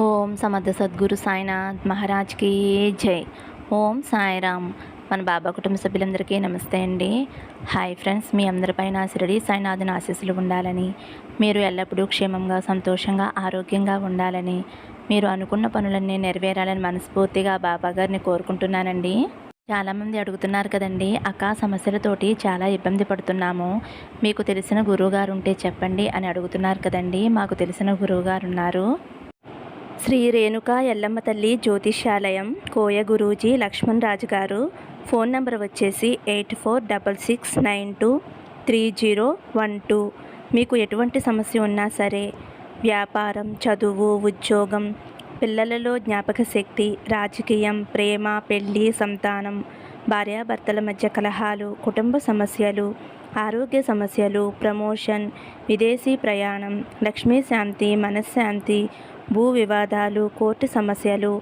ఓం సమర్థ సద్గురు సాయినాథ్ మహారాజ్కి జై. ఓం సాయిరామ్. మన బాబా కుటుంబ సభ్యులందరికీ నమస్తే అండి. హాయ్ ఫ్రెండ్స్ మీ అందరిపైన శిరడి సాయినాథుని ఆశీస్సులు ఉండాలని మీరు ఎల్లప్పుడూ క్షేమంగా సంతోషంగా ఆరోగ్యంగా ఉండాలని మీరు అనుకున్న పనులన్నీ నెరవేరాలని మనస్ఫూర్తిగా బాబా గారిని కోరుకుంటున్నానండి. చాలామంది అడుగుతున్నారు కదండి అక్క సమస్యలతోటి చాలా ఇబ్బంది పడుతున్నాము. మీకు తెలిసిన గురువుగారు ఉంటే చెప్పండి అని అడుగుతున్నారు కదండి. మాకు తెలిసిన గురువుగారు ఉన్నారు. శ్రీ రేణుక ఎల్లమ్మ తల్లి జ్యోతిష్యాలయం కోయ గురూజీ లక్ష్మణ్ రాజు గారు. ఫోన్ నంబర్ వచ్చేసి eight four double six nine two three zero one two. మీకు ఎటువంటి సమస్య ఉన్నా సరే వ్యాపారం చదువు ఉద్యోగం పిల్లలలో జ్ఞాపక శక్తి రాజకీయం ప్రేమ పెళ్ళి సంతానం భార్యాభర్తల మధ్య కలహాలు కుటుంబ సమస్యలు ఆరోగ్య సమస్యలు ప్రమోషన్ విదేశీ ప్రయాణం లక్ష్మీ శాంతి మనశ్శాంతి భూ వివాదాలు కోర్టు సమస్యలు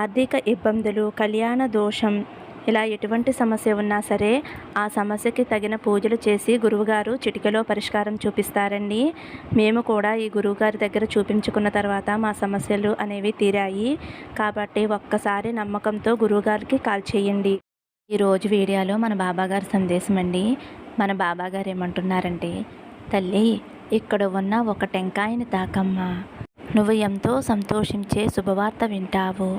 ఆర్థిక ఇబ్బందులు కళ్యాణ దోషం. ఇలా ఎటువంటి సమస్య ఉన్నా సరే ఆ సమస్యకి తగిన పూజలు చేసి గురువుగారు చిటికలో పరిష్కారం చూపిస్తారండి. మేము కూడా ఈ గురువుగారి దగ్గర చూపించుకున్న తర్వాత మా సమస్యలు అనేవి తీరాయి. కాబట్టి ఒక్కసారి నమ్మకంతో గురువుగారికి కాల్ చేయండి. ఈరోజు వీడియోలో మన బాబాగారి సందేశం అండి. మన బాబాగారు ఏమంటున్నారంటే తల్లి ఇక్కడ ఉన్న ఒక టెంకాయని తాకమ్మా. నువ్వు ఎంతో సంతోషించే శుభవార్త వింటావు.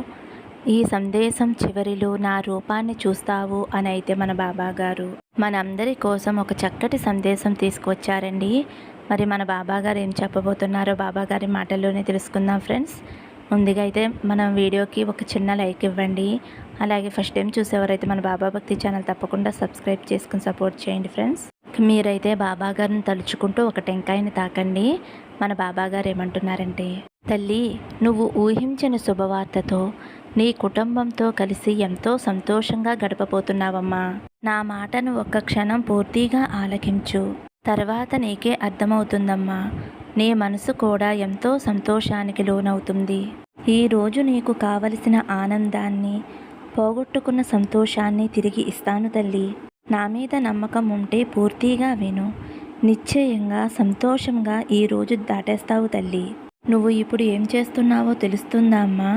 ఈ సందేశం చివరిలో నా రూపాన్ని చూస్తావు అని అయితే మన బాబా గారు మనందరి కోసం ఒక చక్కటి సందేశం తీసుకొచ్చారండి. మరి మన బాబా గారు ఏం చెప్పబోతున్నారో బాబా గారి మాటల్లోనే తెలుసుకుందాం ఫ్రెండ్స్. ముందుగా అయితే మనం వీడియోకి ఒక చిన్న లైక్ ఇవ్వండి. అలాగే ఫస్ట్ టైం చూసేవారైతే మన బాబా భక్తి ఛానల్ తప్పకుండా సబ్స్క్రైబ్ చేసుకుని సపోర్ట్ చేయండి ఫ్రెండ్స్. మీరైతే బాబా గారిని తలుచుకుంటూ ఒక టెంకాయని తాకండి. మన బాబాగారు ఏమంటున్నారంటే తల్లి నువ్వు ఊహించిన శుభవార్తతో నీ కుటుంబంతో కలిసి ఎంతో సంతోషంగా గడపబోతున్నావమ్మా. నా మాటను ఒక్క క్షణం పూర్తిగా ఆలకించు. తర్వాత నీకే అర్థమవుతుందమ్మా. నీ మనసు కూడా ఎంతో సంతోషానికి లోనవుతుంది. ఈరోజు నీకు కావలసిన ఆనందాన్ని పోగొట్టుకున్న సంతోషాన్ని తిరిగి ఇస్తాను తల్లి. నా మీద నమ్మకం ఉంటే పూర్తిగా విను. నిశ్చయంగా సంతోషంగా ఈ రోజు దాటేస్తావు తల్లి. నువ్వు ఇప్పుడు ఏం చేస్తున్నావో తెలుస్తుందా అమ్మా?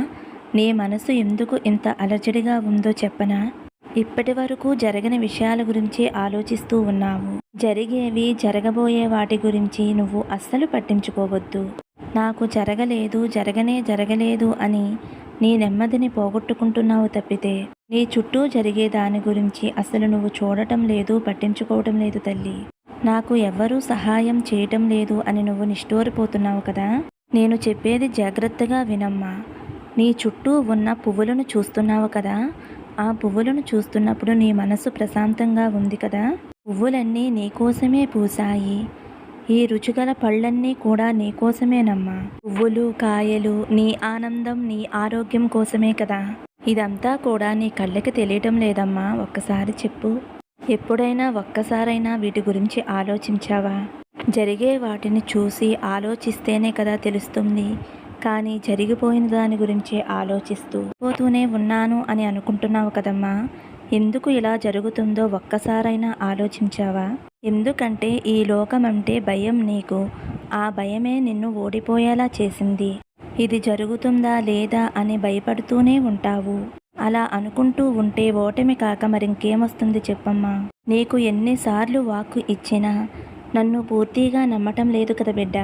నీ మనసు ఎందుకు ఇంత అలజడిగా ఉందో చెప్పనా? ఇప్పటి వరకు జరగని విషయాల గురించి ఆలోచిస్తూ ఉన్నావు. జరిగేవి జరగబోయే వాటి గురించి నువ్వు అస్సలు పట్టించుకోవద్దు. నాకు జరగలేదు జరగనే జరగలేదు అని నీ నెమ్మదిని పోగొట్టుకుంటున్నావు తప్పితే నీ చుట్టూ జరిగే దాని గురించి అసలు నువ్వు చూడటం లేదు పట్టించుకోవటం లేదు తల్లి. నాకు ఎవ్వరూ సహాయం చేయటం లేదు అని నువ్వు నిష్ఠూరిపోతున్నావు కదా? నేను చెప్పేది జాగ్రత్తగా వినమ్మా. నీ చుట్టూ ఉన్న పువ్వులను చూస్తున్నావు కదా? ఆ పువ్వులను చూస్తున్నప్పుడు నీ మనసు ప్రశాంతంగా ఉంది కదా? పువ్వులన్నీ నీకోసమే పూసాయి ఈ రుచిగల పళ్ళన్నీ కూడా నీకోసమేనమ్మా పువ్వులు కాయలు నీ ఆనందం నీ ఆరోగ్యం కోసమే కదా? ఇదంతా కూడా నీ కళ్ళకి తెలియటం లేదమ్మా. ఒక్కసారి చెప్పు. ఎప్పుడైనా ఒక్కసారైనా వీటి గురించి ఆలోచించావా? జరిగే వాటిని చూసి ఆలోచిస్తేనే కదా తెలుస్తుంది. కానీ జరిగిపోయిన దాని గురించి ఆలోచిస్తూ పోతూనే ఉన్నాను అని అనుకుంటున్నావు కదమ్మా. ఎందుకు ఇలా జరుగుతుందో ఒక్కసారైనా ఆలోచించావా? ఎందుకంటే ఈ లోకం అంటే భయం నీకు. ఆ భయమే నిన్ను ఓడిపోయేలా చేసింది. ఇది జరుగుతుందా లేదా అని భయపడుతూనే ఉంటావు. అలా అనుకుంటూ ఉంటే ఓటమి కాక మరింకేమొస్తుంది చెప్పమ్మా. నీకు ఎన్నిసార్లు వాక్కు ఇచ్చినా నన్ను పూర్తిగా నమ్మటం లేదు కదా బిడ్డ.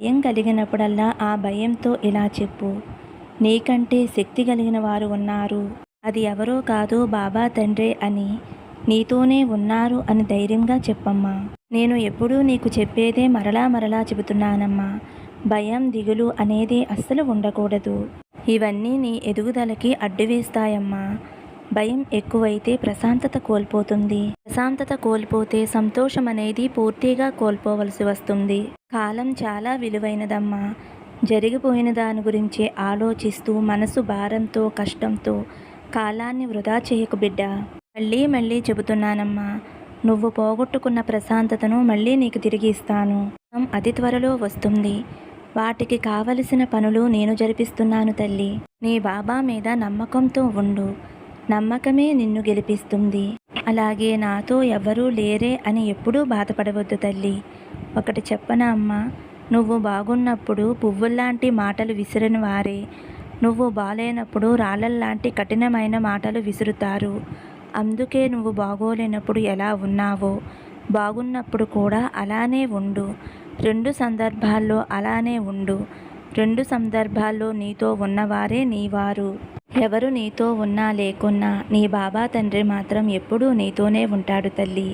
భయం కలిగినప్పుడల్లా ఆ భయంతో ఇలా చెప్పు. నీకంటే శక్తి కలిగిన వారు ఉన్నారు. అది ఎవరో కాదు బాబా తండ్రే అని నీతోనే ఉన్నారు అని ధైర్యంగా చెప్పమ్మా. నేను ఎప్పుడూ నీకు చెప్పేదే మరలా మరలా చెబుతున్నానమ్మా. భయం దిగులు అనేది అస్సలు ఉండకూడదు. ఇవన్నీ నీ ఎదుగుదలకి అడ్డు వేస్తాయమ్మా భయం ఎక్కువైతే ప్రశాంతత కోల్పోతుంది. ప్రశాంతత కోల్పోతే సంతోషం అనేది పూర్తిగా కోల్పోవలసి వస్తుంది. కాలం చాలా విలువైనదమ్మా. జరిగిపోయిన దాని గురించి ఆలోచిస్తూ మనసు భారంతో కష్టంతో కాలాన్ని వృధా చేయకు బిడ్డ. మళ్ళీ మళ్ళీ చెబుతున్నానమ్మా. నువ్వు పోగొట్టుకున్న ప్రశాంతతను మళ్ళీ నీకు తిరిగి ఇస్తాను. అతి త్వరలో వస్తుంది. వాటికి కావలసిన పనులు నేను జరిపిస్తున్నాను తల్లి. నీ బాబా మీద నమ్మకంతో ఉండు. నమ్మకమే నిన్ను గెలిపిస్తుంది. అలాగే నాతో ఎవరూ లేరే అని ఎప్పుడూ బాధపడవద్దు తల్లి. ఒకటి చెప్పనా అమ్మా? నువ్వు బాగున్నప్పుడు పువ్వుల్లాంటి మాటలు విసిరిన వారే. నువ్వు బాలేనప్పుడు రాళ్ళల్లాంటి కఠినమైన మాటలు విసురుతారు. అందుకే నువ్వు బాగోలేనప్పుడు ఎలా ఉన్నావో? బాగున్నప్పుడు కూడా అలానే ఉండు. రెండు సందర్భాల్లో అలానే ఉండు. రెండు సందర్భాల్లో నీతో ఉన్నవారే నీవారు. ఎవరు నీతో ఉన్నా లేకున్నా నీ బాబా తండ్రి మాత్రం ఎప్పుడూ నీతోనే ఉంటాడు తల్లి.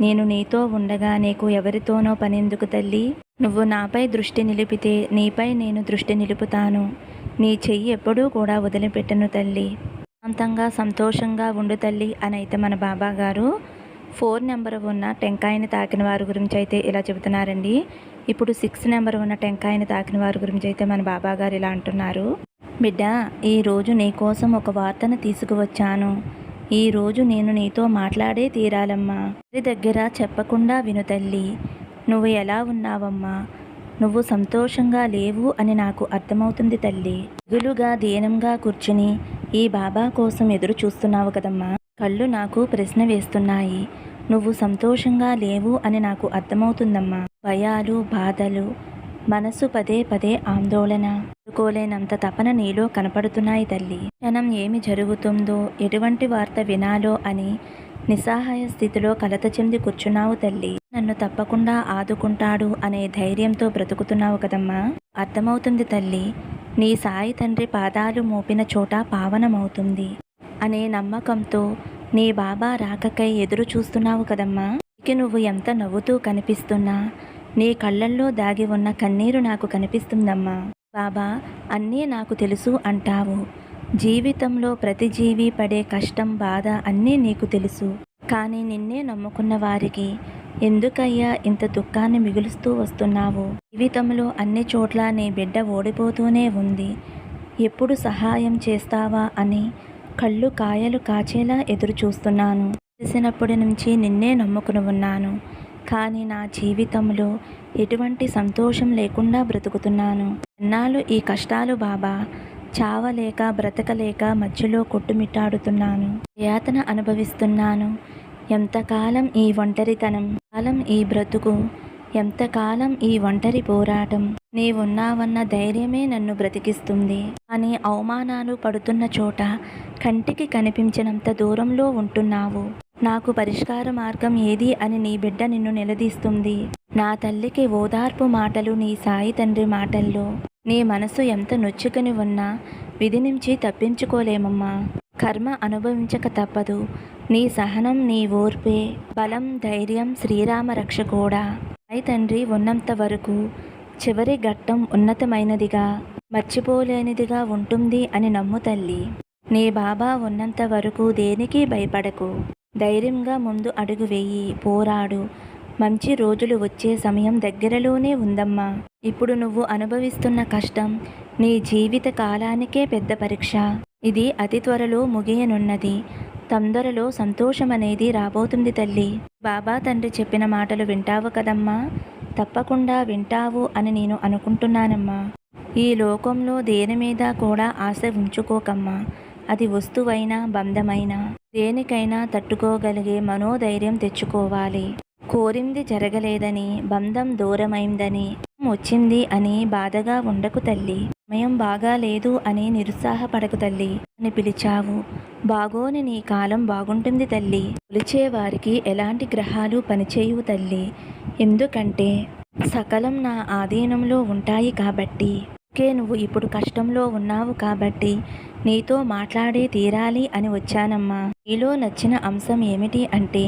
నేను నీతో ఉండగా నీకు ఎవరితోనో పనెందుకు తల్లి? నువ్వు నాపై దృష్టి నిలిపితే నీపై నేను దృష్టి నిలుపుతాను. నీ చెయ్యి ఎప్పుడూ కూడా వదిలిపెట్టను తల్లి. శాంతంగా సంతోషంగా ఉండు తల్లి అని అయితే మన బాబా గారు ఫోర్ నెంబర్ ఉన్న టెంకాయని తాకిన వారి గురించి అయితే ఇలా చెబుతున్నారండి. ఇప్పుడు సిక్స్ నెంబర్ ఉన్న టెంకాయని తాకిన వారి గురించి అయితే మన బాబా గారు ఇలా అంటున్నారు. బిడ్డ ఈరోజు నీ కోసం ఒక వార్తను తీసుకువచ్చాను. ఈరోజు నేను నీతో మాట్లాడే తీరాలమ్మా. ఎవరి దగ్గర చెప్పకుండా విను తల్లి. నువ్వు ఎలా ఉన్నావమ్మా? నువ్వు సంతోషంగా లేవు అని నాకు అర్థమవుతుంది తల్లి. దిగులుగా దీనంగా కూర్చుని ఈ బాబా కోసం ఎదురు చూస్తున్నావు కదమ్మా. కళ్ళు నాకు ప్రశ్న వేస్తున్నాయి. నువ్వు సంతోషంగా లేవు అని నాకు అర్థమవుతుందమ్మా. భయాలు బాధలు మనసు పదే పదే ఆందోళన. అనుకోలేనంత తపన నీలో కనపడుతున్నాయి తల్లి. క్షణం ఏమి జరుగుతుందో ఎటువంటి వార్త వినాలో అని నిస్సహాయ స్థితిలో కలత చెంది కూర్చున్నావు తల్లి. నన్ను తప్పకుండా ఆదుకుంటాడు అనే ధైర్యంతో బ్రతుకుతున్నావు కదమ్మా. అర్థమవుతుంది తల్లి నీ సాయి తండ్రి పాదాలు మోపిన చోట పావనమవుతుంది. అనే నమ్మకంతో నీ బాబా రాకకై ఎదురు చూస్తున్నావు కదమ్మా. ఇక నువ్వు ఎంత నవ్వుతూ కనిపిస్తున్నా నీ కళ్ళల్లో దాగి ఉన్న కన్నీరు నాకు కనిపిస్తుందమ్మా. బాబా అన్నీ నాకు తెలుసు అంటావు. జీవితంలో ప్రతి జీవి పడే కష్టం బాధ అన్నీ నీకు తెలుసు. కానీ నిన్నే నమ్ముకున్న వారికి ఎందుకయ్యా ఇంత దుఃఖాన్ని మిగులుస్తూ వస్తున్నావు? జీవితంలో అన్ని చోట్ల నీ బిడ్డ ఓడిపోతూనే ఉంది. ఎప్పుడు సహాయం చేస్తావా అని కళ్ళు కాయలు కాచేలా ఎదురు చూస్తున్నాను. తెలిసినప్పటి నుంచి నిన్నే నమ్ముకుని ఉన్నాను. కానీ నా జీవితంలో ఎటువంటి సంతోషం లేకుండా బ్రతుకుతున్నాను. ఎన్నాళ్ళు ఈ కష్టాలు బాబా? చావలేక బ్రతకలేక మధ్యలో కొట్టుమిట్టాడుతున్నాను. యాతన అనుభవిస్తున్నాను? ఎంతకాలం ఈ ఒంటరితనం? కాలం ఈ బ్రతుకు? ఎంతకాలం ఈ ఒంటరి పోరాటం? నీవున్నావన్న ధైర్యమే నన్ను బ్రతికిస్తుంది. అని అవమానాలు పడుతున్న చోట కంటికి కనిపించినంత దూరంలో ఉంటున్నావు. నాకు పరిష్కార మార్గం ఏది అని నీ బిడ్డ నిన్ను నిలదీస్తుంది. నా తల్లికి ఓదార్పు మాటలు నీ సాయి తండ్రి మాటల్లో. నీ మనసు ఎంత నొచ్చుకుని ఉన్నా విధి నుంచి తప్పించుకోలేమమ్మా. కర్మ అనుభవించక తప్పదు. నీ సహనం నీ ఓర్పే బలం ధైర్యం శ్రీరామ రక్ష కూడా. సాయి తండ్రి ఉన్నంత వరకు చివరి ఘట్టం ఉన్నతమైనదిగా మర్చిపోలేనిదిగా ఉంటుంది అని నమ్ము తల్లి. నీ బాబా ఉన్నంత వరకు దేనికి భయపడకు. ధైర్యంగా ముందు అడుగు వేయి పోరాడు. మంచి రోజులు వచ్చే సమయం దగ్గరలోనే ఉందమ్మా. ఇప్పుడు నువ్వు అనుభవిస్తున్న కష్టం నీ జీవిత కాలానికే పెద్ద పరీక్ష. ఇది అతి త్వరలో ముగియనున్నది. తొందరలో సంతోషం అనేది రాబోతుంది తల్లి. బాబా తండ్రి చెప్పిన మాటలు వింటావు కదమ్మా? తప్పకుండా వింటావు అని నేను అనుకుంటున్నానమ్మా. ఈ లోకంలో దేని మీద కూడా ఆశ ఉంచుకోకమ్మా. అది వస్తువైనా బంధమైనా దేనికైనా తట్టుకోగలిగే మనోధైర్యం తెచ్చుకోవాలి. కోరింది జరగలేదని బంధం దూరమైందని వచ్చింది అని బాధగా ఉండకు తల్లి. సమయం బాగాలేదు అని నిరుత్సాహపడకు తల్లి అని పిలిచావు. బాగోని నీ కాలం బాగుంటుంది తల్లి. పిలిచే వారికి ఎలాంటి గ్రహాలు పనిచేయవు తల్లి. ఎందుకంటే సకలం నా ఆధీనంలో ఉంటాయి కాబట్టి. ఓకే నువ్వు ఇప్పుడు కష్టంలో ఉన్నావు కాబట్టి నీతో మాట్లాడే తీరాలి అని వచ్చానమ్మా. నీలో నచ్చిన అంశం ఏమిటి అంటే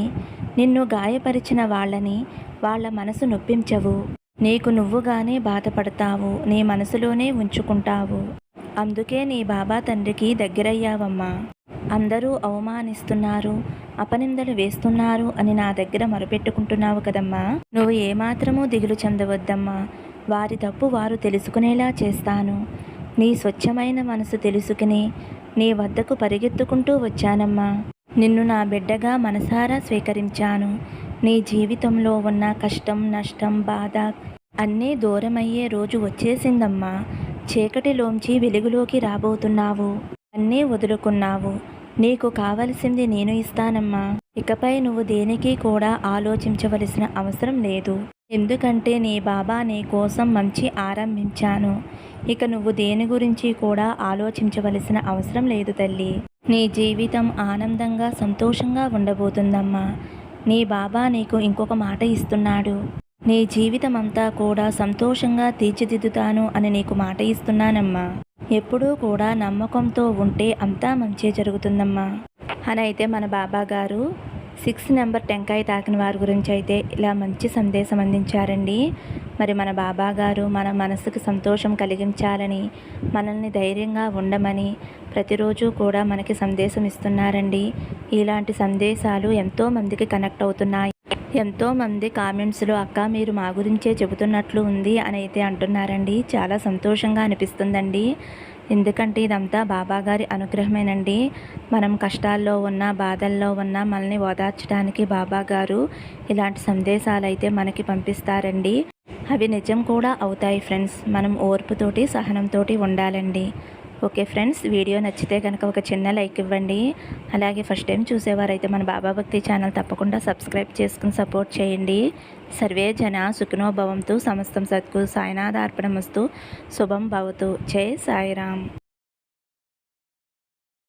నిన్ను గాయపరిచిన వాళ్ళని వాళ్ళ మనసు నొప్పించవు. నీకు నువ్వుగానే బాధపడతావు నీ మనసులోనే ఉంచుకుంటావు. అందుకే నీ బాబా తండ్రికి దగ్గరయ్యావమ్మా. అందరూ అవమానిస్తున్నారు అపనిందలు వేస్తున్నారు అని నా దగ్గర మొరపెట్టుకుంటున్నావు కదమ్మా. నువ్వు ఏమాత్రమూ దిగులు చెందవద్దమ్మా. వారి తప్పు వారు తెలుసుకునేలా చేస్తాను. నీ స్వచ్ఛమైన మనసు తెలుసుకుని నీ వద్దకు పరిగెత్తుకుంటూ వచ్చానమ్మా. నిన్ను నా బిడ్డగా మనసారా స్వీకరించాను. నీ జీవితంలో ఉన్న కష్టం నష్టం బాధ అన్నీ దూరమయ్యే రోజు వచ్చేసిందమ్మా. చీకటిలోంచి వెలుగులోకి రాబోతున్నావు. అన్నీ వదులుకున్నావు. నీకు కావలసింది నేను ఇస్తానమ్మా. ఇకపై నువ్వు దేనికి కూడా ఆలోచించవలసిన అవసరం లేదు. ఎందుకంటే నీ బాబా నీ కోసం మంచి ఆరంభించాను. ఇక నువ్వు దేని గురించి కూడా ఆలోచించవలసిన అవసరం లేదు తల్లి. నీ జీవితం ఆనందంగా సంతోషంగా ఉండబోతుందమ్మా. నీ బాబా నీకు ఇంకొక మాట ఇస్తున్నాడు. నీ జీవితం అంతా కూడా సంతోషంగా తీర్చిదిద్దుతాను అని నీకు మాట ఇస్తున్నానమ్మా. ఎప్పుడూ కూడా నమ్మకంతో ఉంటే అంతా మంచి జరుగుతుందమ్మా. అని అయితే మన బాబా గారు సిక్స్ నెంబర్ టెంకాయ తాకిన వారి గురించి అయితే ఇలా మంచి సందేశం అందించారండి. మరి మన బాబా గారు మన మనసుకు సంతోషం కలిగించాలని మనల్ని ధైర్యంగా ఉండమని ప్రతిరోజు కూడా మనకి సందేశం ఇస్తున్నారండి. ఇలాంటి సందేశాలు ఎంతోమందికి కనెక్ట్ అవుతున్నాయి. ఎంతోమంది కామెంట్స్లో అక్క మీరు మా గురించే చెబుతున్నట్లు ఉంది అని అయితే అంటున్నారండి. చాలా సంతోషంగా అనిపిస్తుందండి. ఎందుకంటే ఇదంతా బాబా గారి అనుగ్రహమేనండి. మనం కష్టాల్లో ఉన్న బాధల్లో ఉన్న మనల్ని ఓదార్చడానికి బాబాగారు ఇలాంటి సందేశాలు అయితే మనకి పంపిస్తారండి. అవి నిజం కూడా అవుతాయి ఫ్రెండ్స్. మనం ఓర్పుతోటి సహనంతోటి ఉండాలండి. ఓకే ఫ్రెండ్స్ వీడియో నచ్చితే కనుక ఒక చిన్న లైక్ ఇవ్వండి. అలాగే ఫస్ట్ టైం చూసేవారైతే మన బాబా భక్తి ఛానల్ తప్పకుండా సబ్స్క్రైబ్ చేసుకుని సపోర్ట్ చేయండి. సర్వే జన సుఖినోభవంతు సమస్తం సత్కు సాయినాథార్పణమస్తు శుభం భవతు. జై సాయిరామ్.